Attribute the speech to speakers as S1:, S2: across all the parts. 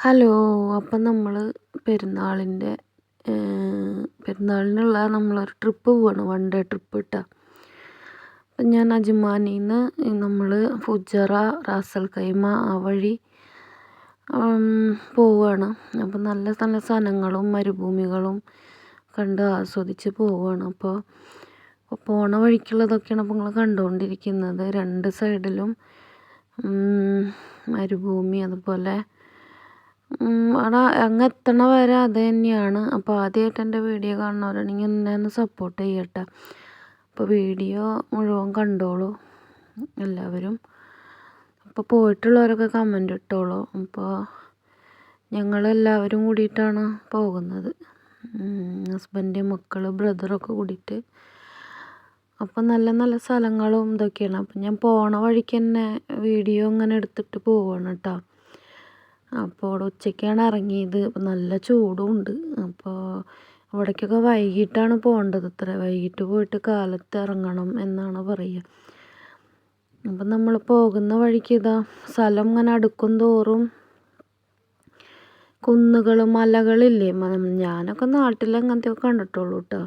S1: Hello അപ്പം നമ്മൾ പെരുന്നാളിന്റെ പെരുന്നാളിനുള്ള നമ്മളൊരു ട്രിപ്പ് പോവാണ് വൺ ഡേ ട്രിപ്പ് ഇട്ടാ അപ്പം ഞാൻ അജ്മാനിൽ നിന്ന് നമ്മൾ ഫുജറ റാസൽ കൈമ ആ വഴി പോവുകയാണ് അപ്പം നല്ല നല്ല സ്ഥലങ്ങളും മരുഭൂമികളും കണ്ട് ആസ്വദിച്ച് പോവുകയാണ് അപ്പോൾ പോണ വഴിക്കുള്ളതൊക്കെയാണ് അപ്പോൾ നിങ്ങൾ കണ്ടുകൊണ്ടിരിക്കുന്നത് രണ്ട് സൈഡിലും മരുഭൂമി അതുപോലെ അവിടെ അങ്ങ് എത്തണ വരെ അത് തന്നെയാണ് അപ്പോൾ ആദ്യമായിട്ട് എന്റെ വീഡിയോ കാണുന്നവരാണെങ്കിൽ എന്നെ ഒന്ന് സപ്പോർട്ട് ചെയ്യട്ടെ. അപ്പോൾ വീഡിയോ മുഴുവൻ കണ്ടോളൂ എല്ലാവരും. അപ്പോൾ പോയിട്ടുള്ളവരൊക്കെ കമന്റ് ഇട്ടോളൂ. അപ്പോൾ ഞങ്ങളെല്ലാവരും കൂടിയിട്ടാണ് പോകുന്നത്. ഹസ്ബൻഡ് മക്കൾ ബ്രദറൊക്കെ കൂടിയിട്ട്. അപ്പോൾ നല്ല നല്ല സ്ഥലങ്ങളും ഇതൊക്കെയാണ്. അപ്പം ഞാൻ പോണ വഴിക്ക് തന്നെ വീഡിയോ ഇങ്ങനെ എടുത്തിട്ട് പോവാണ് കേട്ടോ. അപ്പോൾ ഉച്ചയ്ക്കാണ് ഇറങ്ങിയത്. നല്ല ചൂടും ഉണ്ട് അപ്പോൾ അവിടേക്കൊക്കെ വൈകിട്ടാണ് പോകേണ്ടത്. ഇത്ര വൈകിട്ട് പോയിട്ട് കാലത്ത് ഇറങ്ങണം എന്നാണ് പറയുക. അപ്പം നമ്മൾ പോകുന്ന വഴിക്ക് ഇതാ സ്ഥലം ഇങ്ങനെ അടുക്കും തോറും കുന്നുകൾ മലകളില്ലേ? ഞാനൊക്കെ നാട്ടിൽ അങ്ങനത്തെയൊക്കെ കണ്ടിട്ടുള്ളൂ കേട്ടോ.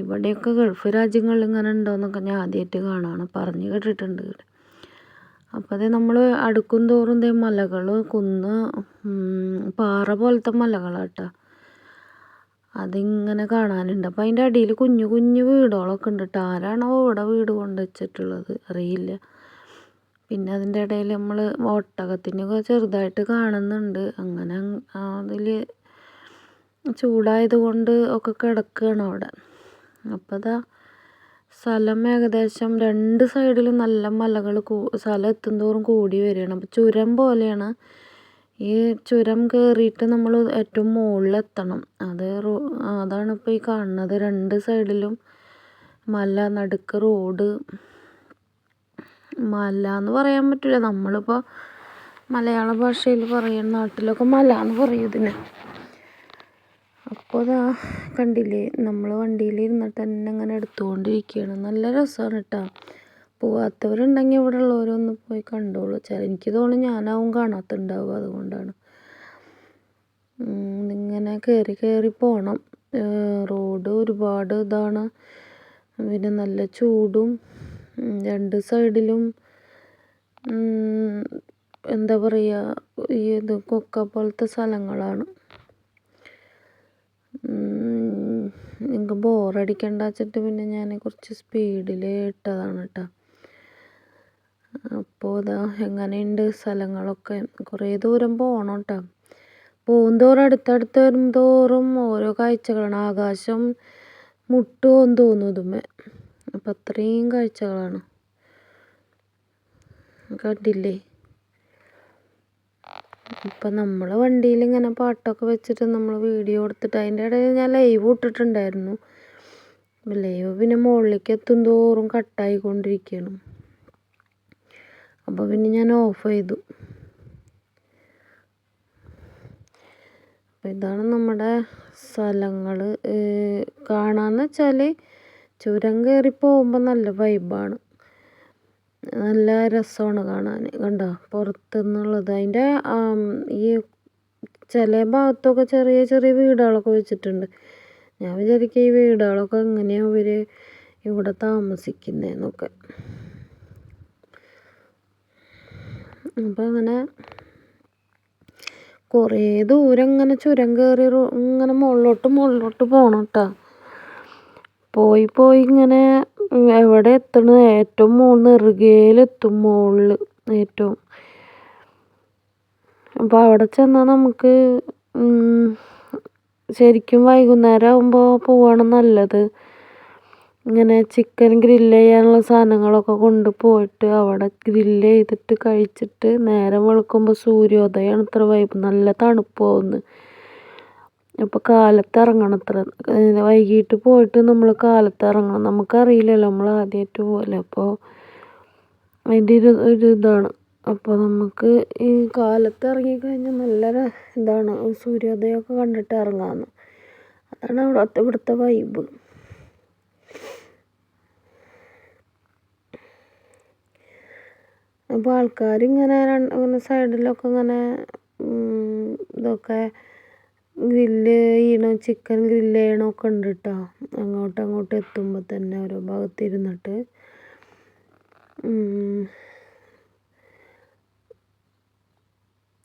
S1: ഇവിടെയൊക്കെ ഗൾഫ് രാജ്യങ്ങളിൽ ഇങ്ങനെ ഉണ്ടോയെന്നൊക്കെ ഞാൻ ആദ്യമായിട്ട് കാണുകയാണ് പറഞ്ഞു കേട്ടിട്ടുണ്ട് അപ്പോൾ അത് നമ്മൾ അടുക്കും തോറും ദേ മലകൾ കുന്ന് പാറ പോലത്തെ മലകളാണ് കേട്ടോ അതിങ്ങനെ കാണാനുണ്ട്. അപ്പോൾ അതിന്റെ അടിയിൽ കുഞ്ഞു കുഞ്ഞു വീടുകളൊക്കെ ഉണ്ട് കേട്ടോ ആരാണോ ഇവിടെ വീട് കൊണ്ട് വെച്ചിട്ടുള്ളത് അറിയില്ല. പിന്നെ അതിന്റെ ഇടയിൽ നമ്മൾ ഒട്ടകത്തിനൊക്കെ ചെറുതായിട്ട് കാണുന്നുണ്ട്. അങ്ങനെ അതിൽ ചൂടായത് കൊണ്ട് ഒക്കെ കിടക്കുകയാണ് അവിടെ. അപ്പോൾ അതാ സ്ഥലം ഏകദേശം രണ്ട് സൈഡിലും നല്ല മലകൾ സ്ഥലം എത്തുന്തോറും കൂടി വരികയാണ്. അപ്പോൾ ചുരം പോലെയാണ്. ഈ ചുരം കയറിയിട്ട് നമ്മൾ ഏറ്റവും മുകളിലെത്തണം അത് റോ അതാണ് ഇപ്പോൾ ഈ കാണുന്നത്. രണ്ട് സൈഡിലും മല നടുക്ക് റോഡ് മല എന്ന് പറയാൻ പറ്റില്ല നമ്മളിപ്പോൾ മലയാള ഭാഷയിൽ പറയുന്ന നാട്ടിലൊക്കെ മല എന്ന് പറയും ഇതിന്. അപ്പോൾ അതാ കണ്ടില്ലേ നമ്മൾ വണ്ടിയിൽ ഇരുന്നിട്ട് തന്നെ അങ്ങനെ എടുത്തുകൊണ്ടിരിക്കുകയാണ്. നല്ല രസമാണ് കേട്ടോ പോവാത്തവരുണ്ടെങ്കിൽ ഇവിടെ ഉള്ളവരൊന്ന് പോയി കണ്ടോളൂ. ചില എനിക്ക് തോന്നുന്നു ഞാനാവും കാണാത്തുണ്ടാവുക അതുകൊണ്ടാണ്. ഇങ്ങനെ കയറി കയറി പോകണം റോഡ് ഒരുപാട് ഇതാണ്. പിന്നെ നല്ല ചൂടും രണ്ട് സൈഡിലും എന്താ പറയുക ഈ ഇത് കൊക്ക പോലത്തെ സ്ഥലങ്ങളാണ്. നിങ്ങൾക്ക് ബോറടിക്കണ്ട വെച്ചിട്ട് പിന്നെ ഞാൻ കുറച്ച് സ്പീഡിൽ ഇട്ടതാണ് കേട്ടോ അപ്പോൾ ഇതാ എങ്ങനെയുണ്ട് സ്ഥലങ്ങളൊക്കെ? കുറേ ദൂരം പോകണം കേട്ടോ പോകുന്തോറും അടുത്തടുത്ത് വരും തോറും ഓരോ കാഴ്ചകളാണ്. ആകാശം മുട്ടുമെന്ന് തോന്നും ഇതുമേ. അപ്പം അത്രയും കാഴ്ചകളാണ്. കണ്ടില്ലേ? ഇപ്പം നമ്മൾ വണ്ടിയിൽ ഇങ്ങനെ പാട്ടൊക്കെ വെച്ചിട്ട് നമ്മൾ വീഡിയോ എടുത്തിട്ട് അതിന്റെ ഇടയിൽ ഞാൻ ലൈവ് ഇട്ടിട്ടുണ്ടായിരുന്നു. ലൈവ് പിന്നെ മുകളിലേക്ക് എത്തും തോറും കട്ടായിക്കൊണ്ടിരിക്കുകയാണ്. അപ്പോൾ പിന്നെ ഞാൻ ഓഫ് ചെയ്തു. അപ്പോൾ ഇതാണ് നമ്മുടെ സ്ഥലങ്ങൾ കാണാമെന്ന് വെച്ചാൽ ചുരം കയറി പോകുമ്പോൾ നല്ല വൈബാണ് നല്ല രസമാണ് കാണാൻ. കണ്ടോ? പുറത്തുനിന്നുള്ളത് അതിന്റെ ഈ ചില ഭാഗത്തൊക്കെ ചെറിയ ചെറിയ വീടുകളൊക്കെ വെച്ചിട്ടുണ്ട്. ഞാൻ വിചാരിക്കുക ഈ വീടുകളൊക്കെ എങ്ങനെയാണ് ഇവർ ഇവിടെ താമസിക്കുന്നതെന്നൊക്കെ അപ്പോൾ അങ്ങനെ കുറേ ദൂരം ഇങ്ങനെ ചുരം കയറി ഇങ്ങനെ മുകളിലോട്ട് മുകളിലോട്ട് പോകണം കേട്ടോ പോയി പോയി ഇങ്ങനെ എവിടെ എത്തണ? ഏറ്റവും മുകളിൽ നെറുകയിലെത്തും മുകളിൽ ഏറ്റവും. അപ്പോൾ അവിടെ ചെന്നാൽ നമുക്ക് ശരിക്കും വൈകുന്നേരം ആകുമ്പോൾ പോവാണ് നല്ലത്. ഇങ്ങനെ ചിക്കൻ ഗ്രില്ല് ചെയ്യാനുള്ള സാധനങ്ങളൊക്കെ കൊണ്ട് പോയിട്ട് അവിടെ ഗ്രില്ല് ചെയ്തിട്ട് കഴിച്ചിട്ട് നേരം വെളുക്കുമ്പോൾ സൂര്യോദയമാണ് ഇത്ര വൈബ്. നല്ല തണുപ്പാവുന്നു. അപ്പോൾ കാലത്ത് ഇറങ്ങണം അത്ര വൈകിട്ട് പോയിട്ട് നമ്മൾ കാലത്ത് ഇറങ്ങണം നമുക്കറിയില്ലല്ലോ നമ്മൾ ആദ്യമായിട്ട് പോകല്ലേ അപ്പോൾ അതിന്റെ ഒരു ഒരു ഇതാണ്. അപ്പോൾ നമുക്ക് ഈ കാലത്ത് ഇറങ്ങിക്കഴിഞ്ഞാൽ നല്ല ഇതാണ്. സൂര്യോദയമൊക്കെ കണ്ടിട്ട് ഇറങ്ങാമെന്ന് അതാണ് അവിടെ ഇവിടുത്തെ വൈബ്. അപ്പോൾ ആൾക്കാർ ഇങ്ങനെ ഇങ്ങനെ സൈഡിലൊക്കെ ഇങ്ങനെ ഇതൊക്കെ ഗ്രില്ല് ചെയ്യണ ചിക്കൻ ഗ്രില്ല് ചെയ്യണമൊക്കെ ഉണ്ട് കേട്ടോ അങ്ങോട്ടും അങ്ങോട്ടും എത്തുമ്പോൾ തന്നെ ഓരോ ഭാഗത്തിരുന്നിട്ട്.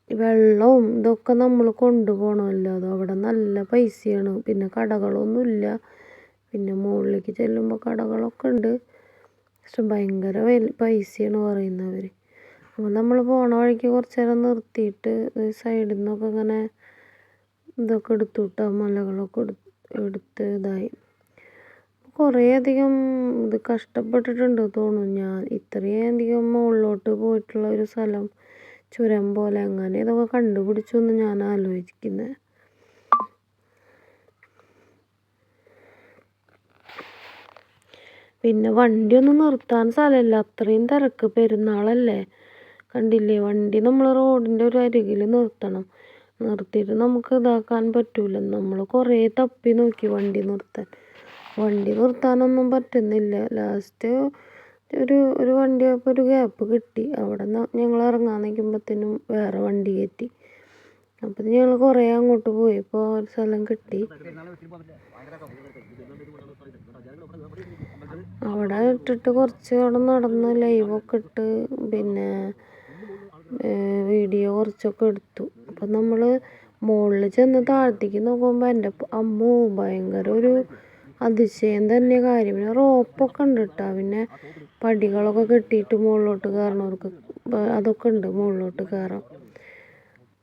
S1: വെള്ളവും ഇതൊക്കെ നമ്മൾ കൊണ്ടുപോകണമല്ലോ അത് അവിടെ നല്ല പൈസയാണ്. പിന്നെ കടകളൊന്നുമില്ല. പിന്നെ മുകളിലേക്ക് ചെല്ലുമ്പോൾ കടകളൊക്കെ ഉണ്ട്. പക്ഷെ ഭയങ്കര പൈസയാണ് പറയുന്നവർ അപ്പോൾ നമ്മൾ പോണ വഴിക്ക് കുറച്ച് നേരം നിർത്തിയിട്ട് സൈഡിൽ നിന്നൊക്കെ ഇങ്ങനെ ഇതൊക്കെ എടുത്തു കേട്ടോ മലകളൊക്കെ എടുത്ത് ഇതായി. കുറേ അധികം ഇത് കഷ്ടപ്പെട്ടിട്ടുണ്ട് തോന്നുന്നു ഞാൻ. ഇത്രയും അധികം മുകളിലോട്ട് പോയിട്ടുള്ള ഒരു സ്ഥലം ചുരം പോലെ അങ്ങനെ ഇതൊക്കെ കണ്ടുപിടിച്ചു എന്ന് ഞാൻ ആലോചിക്കുന്നത് പിന്നെ വണ്ടി വണ്ടിയൊന്നും നിർത്താൻ സ്ഥലമില്ല. അത്രയും തിരക്ക് പെരുന്നാളല്ലേ? കണ്ടില്ലേ? വണ്ടി നമ്മൾ റോഡിന്റെ ഒരു അരികിൽ നിർത്തണം. നിർത്തിയിട്ട് നമുക്ക് ഇതാക്കാൻ പറ്റൂല നമ്മൾ കുറേ തപ്പി നോക്കി വണ്ടി നിർത്താൻ. വണ്ടി നിർത്താനൊന്നും പറ്റുന്നില്ല. ലാസ്റ്റ് ഒരു ഒരു വണ്ടി ആയപ്പോൾ ഒരു ഗ്യാപ്പ് കിട്ടി. അവിടെ നിന്ന് ഞങ്ങൾ ഇറങ്ങാൻ നിൽക്കുമ്പോഴത്തേനും വേറെ വണ്ടി കയറ്റി അപ്പോൾ ഞങ്ങൾ കുറേ അങ്ങോട്ട് പോയി. ഇപ്പോൾ ഒരു സ്ഥലം കിട്ടി. അവിടെ ഇട്ടിട്ട് കുറച്ച് അവിടെ നടന്ന് ലൈവൊക്കെ ഇട്ട് പിന്നെ വീഡിയോ കുറച്ചൊക്കെ എടുത്തു. അപ്പം നമ്മൾ മുകളിൽ ചെന്ന് താഴത്തേക്ക് നോക്കുമ്പോൾ എന്റെ അമ്മോ ഭയങ്കര ഒരു അതിശയം തന്നെ കാര്യം. പിന്നെ റോപ്പൊക്കെ ഉണ്ട് കേട്ടോ പിന്നെ പടികളൊക്കെ കെട്ടിയിട്ട് മുകളിലോട്ട് കയറണവർക്ക് അതൊക്കെ ഉണ്ട് മുകളിലോട്ട് കയറാം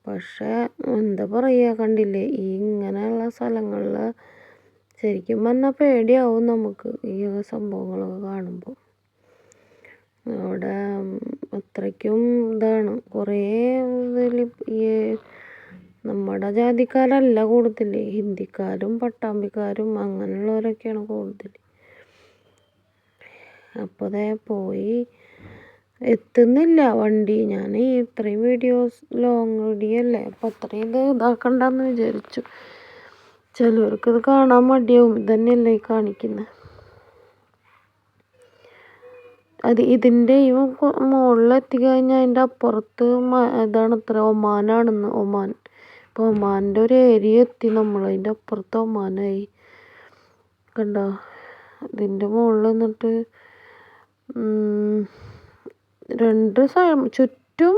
S1: പക്ഷേ എന്താ പറയുക കണ്ടില്ലേ? ഈ ഇങ്ങനെയുള്ള സ്ഥലങ്ങളിൽ ശരിക്കും പറഞ്ഞാൽ പേടിയാവും നമുക്ക് ഈ സംഭവങ്ങളൊക്കെ കാണുമ്പോൾ അവിടെ അത്രയ്ക്കും ഇതാണ്. കുറേ ഇതിൽ ഈ നമ്മുടെ ജാതിക്കാരല്ല കൂടുതൽ ഹിന്ദിക്കാരും പട്ടാമ്പിക്കാരും അങ്ങനെയുള്ളവരൊക്കെയാണ് കൂടുതൽ അപ്പോൾ ദേ പോയി. എത്തുന്നില്ല വണ്ടി. ഞാൻ ഇത്രയും വീഡിയോസ് ലോങ് വീഡിയോ അല്ലേ? അപ്പോൾ അത്രയും ഇത് ഇതാക്കണ്ടെന്ന് വിചാരിച്ചു. ചിലവർക്ക് ഇത് കാണാൻ മടിയാവും. ഇതന്നെയല്ലേ കാണിക്കുന്നത് അത് ഇതിന്റെ ഈ മുകളിൽ എത്തിക്കഴിഞ്ഞാൽ അതിന്റെ അപ്പുറത്ത് ഇതാണ് ഇത്ര ഒമാനാണെന്ന് ഒമാൻ. ഇപ്പോൾ ഒമാന്റെ ഒരു ഏരിയ എത്തി നമ്മൾ. അതിന്റെ അപ്പുറത്ത് ഒമാനായി. കണ്ടോ? ഇതിന്റെ മുകളിൽ നിന്നിട്ട് രണ്ട് ചുറ്റും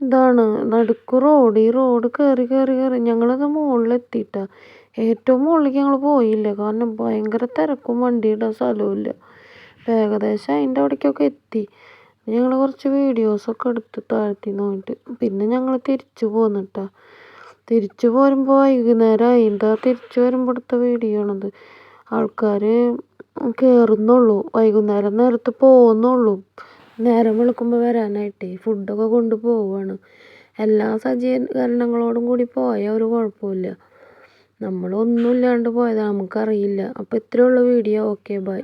S1: ഇതാണ്. നടുക്ക് റോഡ്. ഈ റോഡ് കയറി കയറി കയറി ഞങ്ങളത് മുകളിലെത്തിയിട്ടാണ് ഏറ്റവും മുകളിലേക്ക് ഞങ്ങൾ പോയില്ല. കാരണം ഭയങ്കര തിരക്കും വണ്ടിയുടെ സ്ഥലവുമില്ല ഏകദേശം അതിന്റെ അവിടേക്കൊക്കെ എത്തി. ഞങ്ങൾ കുറച്ച് വീഡിയോസൊക്കെ എടുത്ത് താഴ്ത്തി നോക്കിയിട്ട് പിന്നെ ഞങ്ങൾ തിരിച്ചു പോന്നിട്ടാ. തിരിച്ചു പോരുമ്പോൾ വൈകുന്നേരമായി എന്താ തിരിച്ചു വരുമ്പോൾ എടുത്ത വീഡിയോ ആണത് ആൾക്കാർ കയറുന്നുള്ളൂ വൈകുന്നേരം നേരത്ത് പോകുന്നുള്ളൂ നേരം വെളുക്കുമ്പോൾ വരാനായിട്ടേ ഫുഡൊക്കെ കൊണ്ട് പോവുകയാണ് എല്ലാ സജ്ജീകരണങ്ങളോടും കൂടി പോയാൽ ഒരു കുഴപ്പമില്ല നമ്മളൊന്നും ഇല്ലാണ്ട് പോയതാണ് നമുക്കറിയില്ല. അപ്പോൾ ഇത്രയേ ഉള്ളൂ വീഡിയോ. Okay bye.